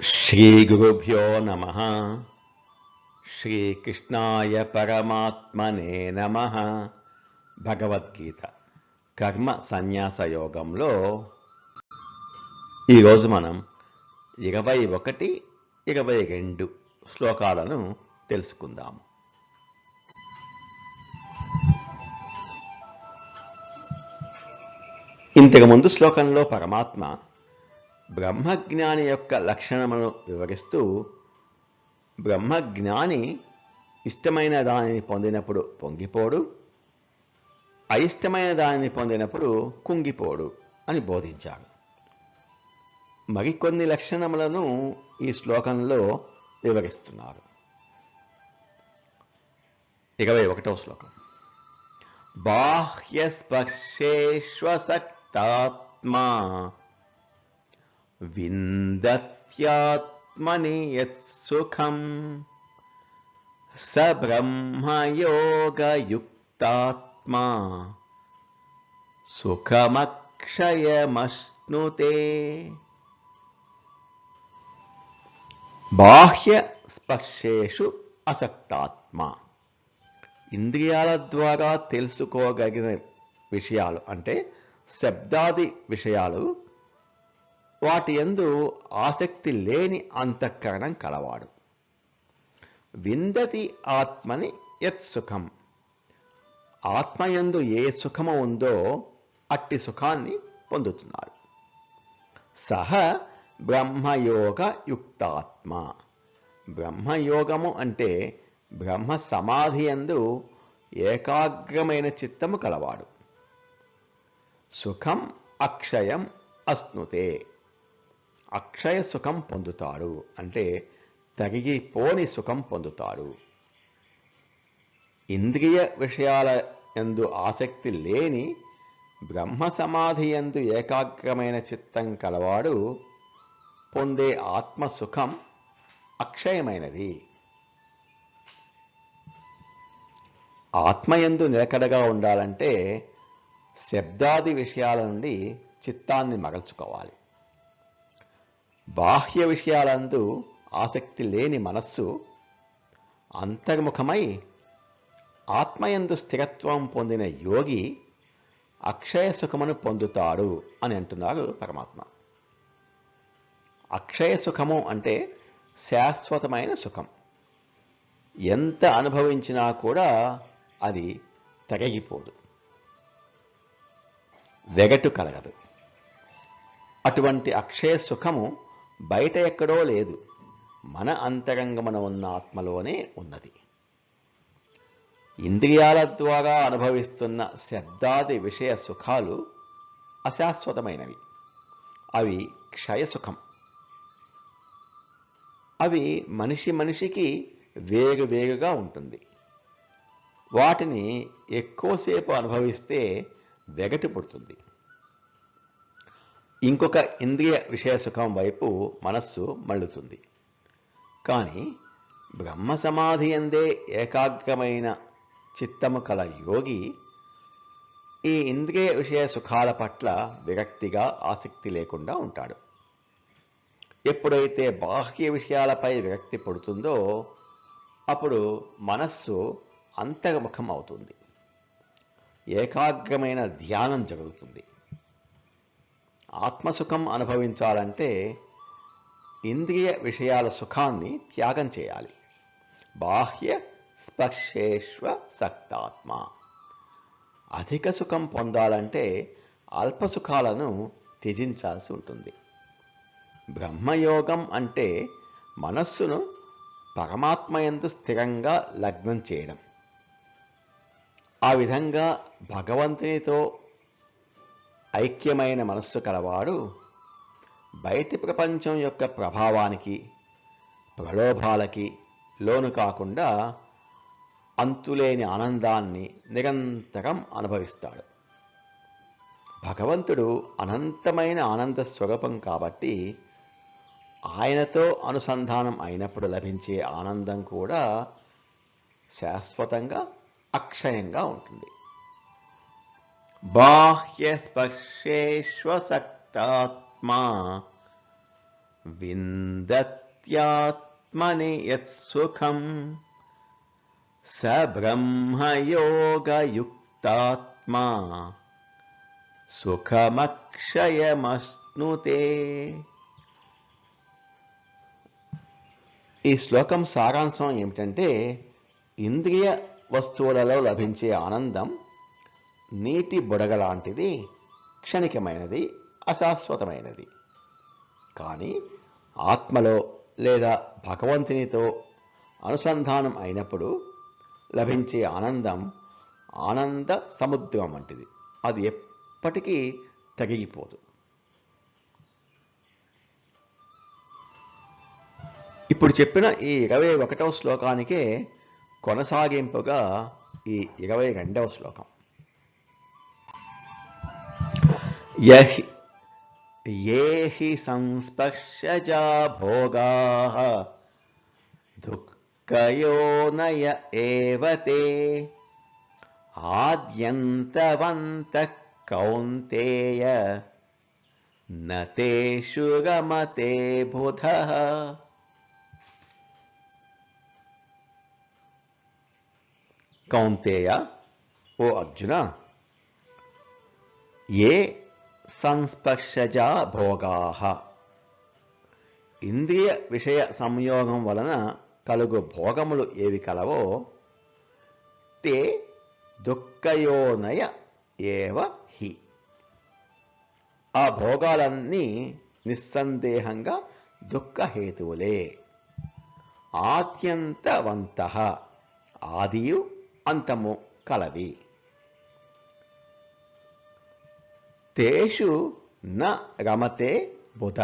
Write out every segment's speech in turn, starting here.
శ్రీగురుభ్యో నమ శ్రీకృష్ణాయ పరమాత్మనే నమ భగవద్గీత కర్మ సన్యాస యోగంలో ఈరోజు మనం ఇరవై ఒకటి ఇరవై రెండు శ్లోకాలను తెలుసుకుందాము ఇంతకుముందు శ్లోకంలో పరమాత్మ బ్రహ్మజ్ఞాని యొక్క లక్షణమును వివరిస్తూ బ్రహ్మజ్ఞాని ఇష్టమైన దానిని పొందినప్పుడు పొంగిపోడు అయిష్టమైన దానిని పొందినప్పుడు కుంగిపోడు అని బోధించారు మరికొన్ని లక్షణములను ఈ శ్లోకంలో వివరిస్తున్నారు. ఇరవై ఒకటవ శ్లోకం. బాహ్యస్పర్శేష్వసక్తాత్మా విందత్యాత్మని యత్సుఖం స బ్రహ్మయోగయుక్తాత్మా సుఖమక్షయమశ్నుతే బాహ్య స్పర్శేషు అసక్తాత్మ ఇంద్రియాల ద్వారా తెలుసుకోగలిగిన విషయాలు అంటే శబ్దాది విషయాలు వాటి ఎందు ఆసక్తి లేని అంతఃకరణం కలవాడు. విందతి ఆత్మని యత్ సుఖం. ఆత్మయందు ఏ సుఖము ఉందో అట్టి సుఖాన్ని పొందుతున్నాడు. సహ బ్రహ్మయోగ యుక్తాత్మ. బ్రహ్మయోగము అంటే బ్రహ్మ సమాధి ఎందు ఏకాగ్రమైన చిత్తము కలవాడు. సుఖం అక్షయం అస్నుతే. అక్షయ సుఖం పొందుతాడు అంటే తగిగిపోని సుఖం పొందుతాడు. ఇంద్రియ విషయాల ఎందు ఆసక్తి లేని బ్రహ్మ సమాధి ఎందు ఏకాగ్రమైన చిత్తం కలవాడు పొందే ఆత్మ సుఖం అక్షయమైనది. ఆత్మయందు నిలకడగా ఉండాలంటే శబ్దాది విషయాల నుండి చిత్తాన్ని మగల్చుకోవాలి. బాహ్య విషయాలందు ఆసక్తి లేని మనస్సు అంతర్ముఖమై ఆత్మయందు స్థిరత్వం పొందిన యోగి అక్షయ సుఖమును పొందుతాడు అని అంటున్నారు పరమాత్మ. అక్షయ సుఖము అంటే శాశ్వతమైన సుఖం. ఎంత అనుభవించినా కూడా అది తరగిపోదు వెగటు కలగదు. అటువంటి అక్షయ సుఖము బయట ఎక్కడో లేదు. మన అంతరంగమన ఉన్న ఆత్మలోనే ఉన్నది. ఇంద్రియాల ద్వారా అనుభవిస్తున్న శబ్దాది విషయ సుఖాలు అశాశ్వతమైనవి. అవి క్షయసుఖం అవి మనిషి మనిషికి వేగు వేగుగా ఉంటుంది. వాటిని ఎక్కువసేపు అనుభవిస్తే వెగటి పుడుతుంది. ఇంకొక ఇంద్రియ విషయ సుఖం వైపు మనస్సు మళ్ళుతుంది. కానీ బ్రహ్మ సమాధి అందే ఏకాగ్రమైన చిత్తము కల యోగి ఈ ఇంద్రియ విషయ సుఖాల పట్ల విరక్తిగా ఆసక్తి లేకుండా ఉంటాడు. ఎప్పుడైతే బాహ్య విషయాలపై విరక్తి పడుతుందో అప్పుడు మనస్సు అంతర్ముఖం అవుతుంది. ఏకాగ్రమైన ధ్యానం జరుగుతుంది. ఆత్మసుఖం అనుభవించాలంటే ఇంద్రియ విషయాల సుఖాన్ని త్యాగం చేయాలి. బాహ్య స్పర్శేష్వ సక్తాత్మ. అధిక సుఖం పొందాలంటే అల్ప సుఖాలను త్యజించాల్సి ఉంటుంది. బ్రహ్మయోగం అంటే మనస్సును పరమాత్మయందు స్థిరంగా లగ్నం చేయడం. ఆ విధంగా భగవంతునితో ఐక్యమైన మనస్సు కలవాడు బయటి ప్రపంచం యొక్క ప్రభావానికి ప్రలోభాలకి లోను కాకుండా అంతులేని ఆనందాన్ని నిరంతరం అనుభవిస్తాడు. భగవంతుడు అనంతమైన ఆనంద స్వరూపం కాబట్టి ఆయనతో అనుసంధానం అయినప్పుడు లభించే ఆనందం కూడా శాశ్వతంగా అక్షయంగా ఉంటుంది. బాహ్య బాహ్యస్పర్శేష్వసక్తాత్మా విందత్యాత్మని యత్సుఖం స బ్రహ్మయోగయుక్తాత్మా సుఖమక్షయమశ్నుతే ఈ శ్లోకం సారాంశం ఏమిటంటే ఇంద్రియ వస్తువులలో లభించే ఆనందం నీటి బుడగ లాంటిది క్షణికమైనది అశాశ్వతమైనది. కానీ ఆత్మలో లేదా భగవంతునితో అనుసంధానం అయినప్పుడు లభించే ఆనందం ఆనంద సముద్రం వంటిది. అది ఎప్పటికీ తగిలిపోదు. ఇప్పుడు చెప్పిన ఈ ఇరవై ఒకటవ శ్లోకానికే కొనసాగింపుగా ఈ ఇరవై రెండవ శ్లోకం. యహి ఏ హి సంస్పర్శజా భోగా దుఃఖయోనయ ఏవ తే ఆద్యంతవంత కౌంతేయ నతేషు గమతే బుధ కౌంతేయ ఓ అర్జున ఏ సంస్పర్శజా భోగా. ఇంద్రియ విషయ సంయోగం వలన కలుగు భోగములు ఏవి కలవో తే దుఃఖయోనయ ఏవ హి. ఆ భోగాలన్నీ నిస్సందేహంగా దుఃఖహేతువులే. ఆత్యంతవంత ఆదియు అంతము కలవి. తేషు న రమతే బుధ.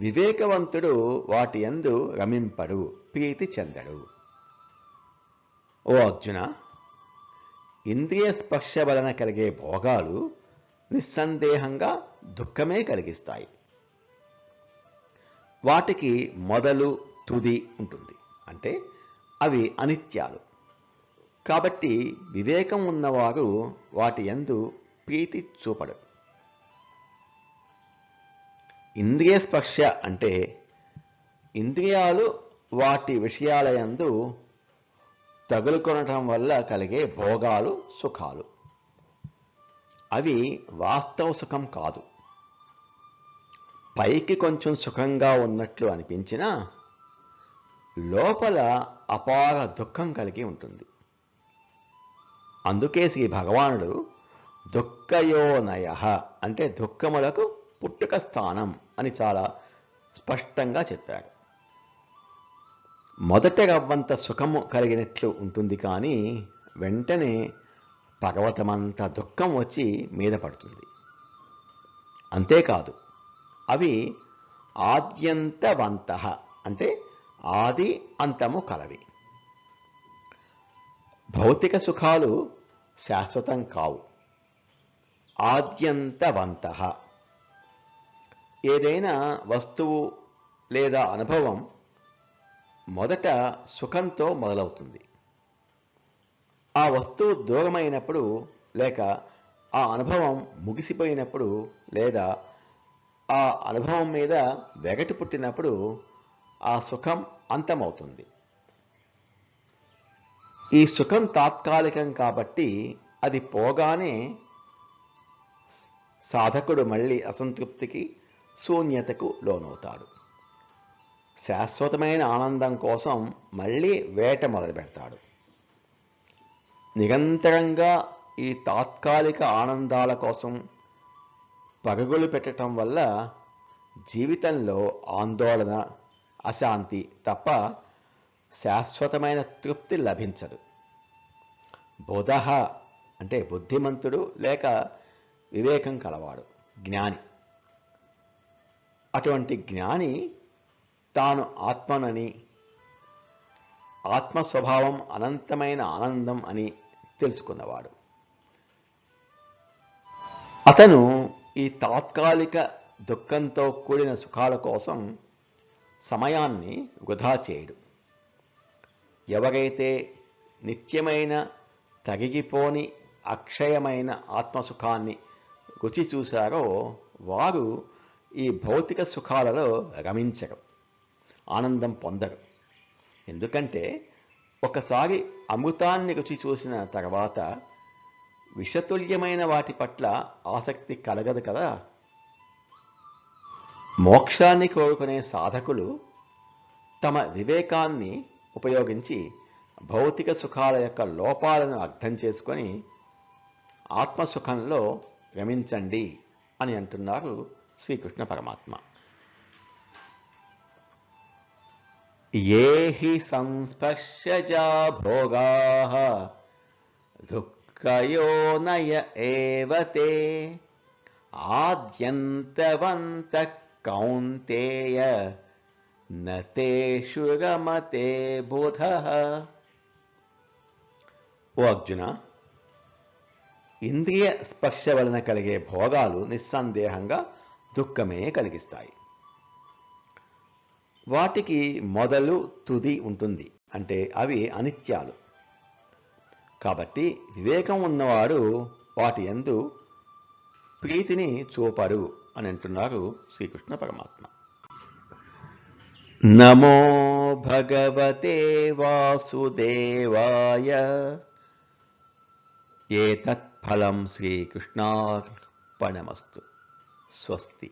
వివేకవంతుడు వాటి యందు రమింపడు ప్రీతి చెందడు. ఓ అర్జున ఇంద్రియ స్పర్శ వలన కలిగే భోగాలు నిస్సందేహంగా దుఃఖమే కలిగిస్తాయి. వాటికి మొదలు తుది ఉంటుంది. అంటే అవి అనిత్యాలు. కాబట్టి వివేకం ఉన్నవారు వాటి యందు ప్రీతి చూపడు. ఇంద్రియ స్పర్శ అంటే ఇంద్రియాలు వాటి విషయాలయందు తగులుకొనటం వల్ల కలిగే భోగాలు సుఖాలు. అవి వాస్తవ సుఖం కాదు. పైకి కొంచెం సుఖంగా ఉన్నట్లు అనిపించినా లోపల అపార దుఃఖం కలిగి ఉంటుంది. అందుకే శ్రీ భగవానుడు దుఃఖయోనయ అంటే దుఃఖములకు పుట్టుక స్థానం అని చాలా స్పష్టంగా చెప్పారు మొదట రవ్వంత సుఖము కలిగినట్లు ఉంటుంది కానీ వెంటనే పర్వతమంత దుఃఖం వచ్చి మీద పడుతుంది. అంతేకాదు అవి ఆద్యంతవంత అంటే ఆది అంతము కలవి. భౌతిక సుఖాలు శాశ్వతం కావు. ఆద్యంతవంత. ఏదైనా వస్తువు లేదా అనుభవం మొదట సుఖంతో మొదలవుతుంది. ఆ వస్తువు దూరమైనప్పుడు లేక ఆ అనుభవం ముగిసిపోయినప్పుడు లేదా ఆ అనుభవం మీద వెగటి పుట్టినప్పుడు ఆ సుఖం అంతమవుతుంది. ఈ సుఖం తాత్కాలికం కాబట్టి అది పోగానే సాధకుడు మళ్ళీ అసంతృప్తికి శూన్యతకు లోనవుతాడు. శాశ్వతమైన ఆనందం కోసం మళ్ళీ వేట మొదలు పెడతాడు నిరంతరంగా ఈ తాత్కాలిక ఆనందాల కోసం పరుగులు పెట్టడం వల్ల జీవితంలో ఆందోళన అశాంతి తప్ప శాశ్వతమైన తృప్తి లభించదు. బుధ అంటే బుద్ధిమంతుడు లేక వివేకం కలవాడు జ్ఞాని. అటువంటి జ్ఞాని తాను ఆత్మనని ఆత్మ స్వభావం అనంతమైన ఆనందం అని తెలుసుకున్నవాడు. అతను ఈ తాత్కాలిక దుఃఖంతో కూడిన సుఖాల కోసం సమయాన్ని వృధా చేయడు. ఎవరైతే నిత్యమైన తగిగిపోని అక్షయమైన ఆత్మసుఖాన్ని రుచి చూశారో వారు ఈ భౌతిక సుఖాలలో రమించరు ఆనందం పొందరు. ఎందుకంటే ఒకసారి అమృతాన్ని రుచి చూసిన తర్వాత విషతుల్యమైన వాటి పట్ల ఆసక్తి కలగదు కదా. మోక్షాన్ని కోరుకునే సాధకులు తమ వివేకాన్ని ఉపయోగించి భౌతిక సుఖాల యొక్క లోపాలను అర్థం చేసుకొని ఆత్మసుఖంలో రమించండి అని అంటున్నారు శ్రీకృష్ణ పరమాత్మ. ఏ హి సంస్పర్శజా భోగా దుఃఖయోనయ ఏవతే ఆద్యంతవంత కౌంతేయ నతేషు రమతే బోధ. ఓ అర్జున ఇంద్రియ స్పర్శ వలన కలిగే భోగాలు నిస్సందేహంగా దుఃఖమే కలిగిస్తాయి. వాటికి మొదలు తుది ఉంటుంది. అంటే అవి అనిత్యాలు. కాబట్టి వివేకం ఉన్నవాడు వాటి ఎందు ప్రీతిని చూపరు అని అంటున్నారు శ్రీకృష్ణ పరమాత్మ. నమో భగవతే వాసుదేవాయ. फलं श्रीकृष्णार्पणमस्तु. स्वस्ति।